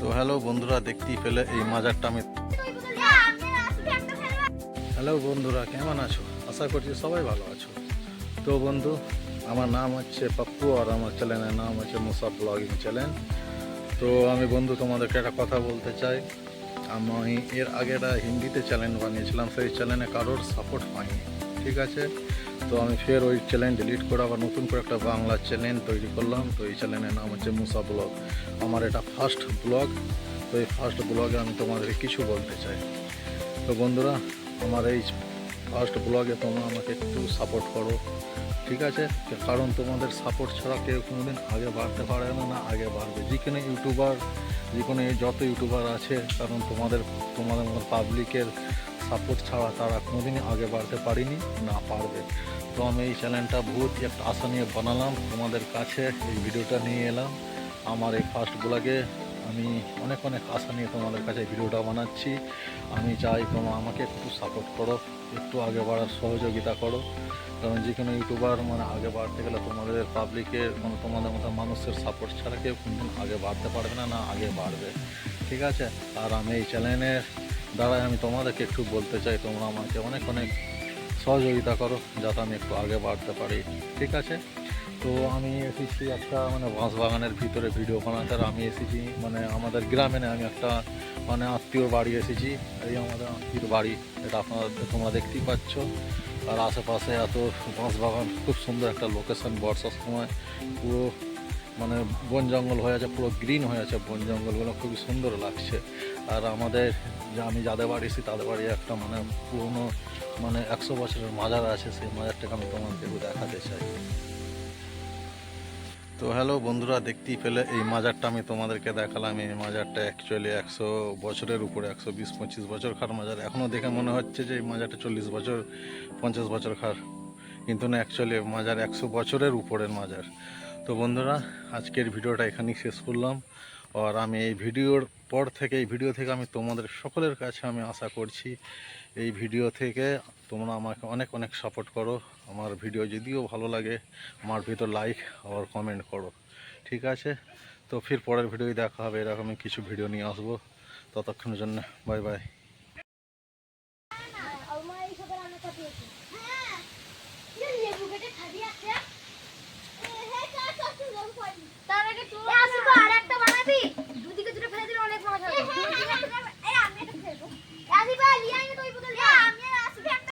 তো হ্যালো বন্ধুরা, দেখতেই পেলে এই মাজারটা আমি হ্যালো বন্ধুরা, কেমন আছো? আশা করছি সবাই ভালো আছো। তো বন্ধু, আমার নাম হচ্ছে পাপ্পু আর আমার চ্যানেলের নাম হচ্ছে মুসা ব্লগিং চ্যানেল। তো আমি বন্ধু, তোমাদেরকে একটা কথা বলতে চাই। আমি এর আগে একটা হিন্দিতে চ্যানেল বানিয়েছিলাম, সেই চ্যানেলে কারোর সাপোর্ট পাইনি ঠিক আছে। তো আমি ফের ওই চ্যানেল ডিলিট করে আবার নতুন করে একটা বাংলা চ্যানেল তৈরি করলাম। তো এই চ্যানেলের নাম হচ্ছে মুসা ব্লগ। আমার এটা ফার্স্ট ব্লগ তো এই ফার্স্ট ব্লগে আমি তোমাদের কিছু বলতে চাই। তো বন্ধুরা, আমার এই ফার্স্ট ব্লগে তোমরা আমাকে একটু সাপোর্ট করো, ঠিক আছে? কারণ তোমাদের সাপোর্ট ছাড়া কেউ কোনোদিন আগে বাড়তে পারে না না আগে বাড়বে। যে কোনো ইউটিউবার যে কোনো যত ইউটিউবার আছে, কারণ তোমাদের তোমাদের মতো পাবলিকের সাপোর্ট ছাড়া তারা কোনোদিনই আগে বাড়তে পারিনি, না পারবে। তো আমি এই চ্যানেলটা বহুত একটা আশা নিয়ে বানালাম, তোমাদের কাছে এই ভিডিওটা নিয়ে এলাম। আমার এই ফার্স্ট ব্লগে আমি অনেক অনেক আশা নিয়ে তোমাদের কাছে ভিডিওটা বানাচ্ছি। আমি চাই তোমরা আমাকে একটু সাপোর্ট করো, একটু আগে বাড়ার সহযোগিতা করো। কারণ যে কোনো ইউটিউবার মানে আগে বাড়তে গেলে তোমাদের পাবলিকের মানে তোমাদের মতো মানুষের সাপোর্ট ছাড়া কেউ কোনদিন আগে বাড়তে পারবে না না আগে বাড়বে। ঠিক আছে? আর আমি এই চ্যানেলের দ্বারাই আমি তোমাদেরকে একটু বলতে চাই, তোমরা আমাকে অনেক অনেক সহযোগিতা করো, যাতে আমি একটু আগে বাড়তে পারি, ঠিক আছে? তো আমি এসেছি একটা মানে বাঁশ বাগানের ভিতরে ভিডিও বানাতে, আর আমি এসেছি মানে আমাদের গ্রামে আমি একটা মানে আত্মীয়র বাড়ি এসেছি, এই আমাদের আত্মীয়র বাড়ি, এটা আপনারা, তোমরা দেখতেই পাচ্ছ। আর আশেপাশে এত বাঁশ বাগান খুব সুন্দর একটা লোকেশন বর্ষার সময়, পুরো মানে বন জঙ্গল হয়ে আছে, পুরো গ্রিন হয়ে আছে বন জঙ্গলগুলো, খুবই সুন্দর লাগছে। আর আমাদের আমি যাদের বাড়ি এসেছি, তাদের বাড়ি একটা মানে পুরনো মানে একশো বছরের মাজার আছে, সেই মাজারটাকে আমি একটু দেখাতে চাই। তো হ্যালো বন্ধুরা, দেখতেই পেলে, এই মাজারটা আমি তোমাদেরকে দেখালাম। এই মাজারটা অ্যাকচুয়ালি একশো বছরের উপরে, একশো বিশ, পঁচিশ বছর খার মাজার। এখনও দেখে মনে হচ্ছে যে এই মাজারটা চল্লিশ বছর, পঞ্চাশ বছর খার। কিন্তু না অ্যাকচুয়ালি মাজার একশো বছরের উপরের মাজার। তো বন্ধুরা, আজকের ভিডিওটা এখানেই শেষ করলাম। আর আমি এই ভিডিওর পর থেকে, এই ভিডিও থেকে আমি তোমাদের সকলের কাছে আমি আশা করছি, এই ভিডিও থেকে তোমরা আমাকে অনেক অনেক সাপোর্ট করো। আমার ভিডিও যদিও ভালো লাগে, আমার ভিতর লাইক আর কমেন্ট করো। ঠিক আছে? তো ফির পরের ভিডিওই দেখা হবে, এরকমই কিছু ভিডিও নিয়ে আসব। ততক্ষণের জন্য বাই বাই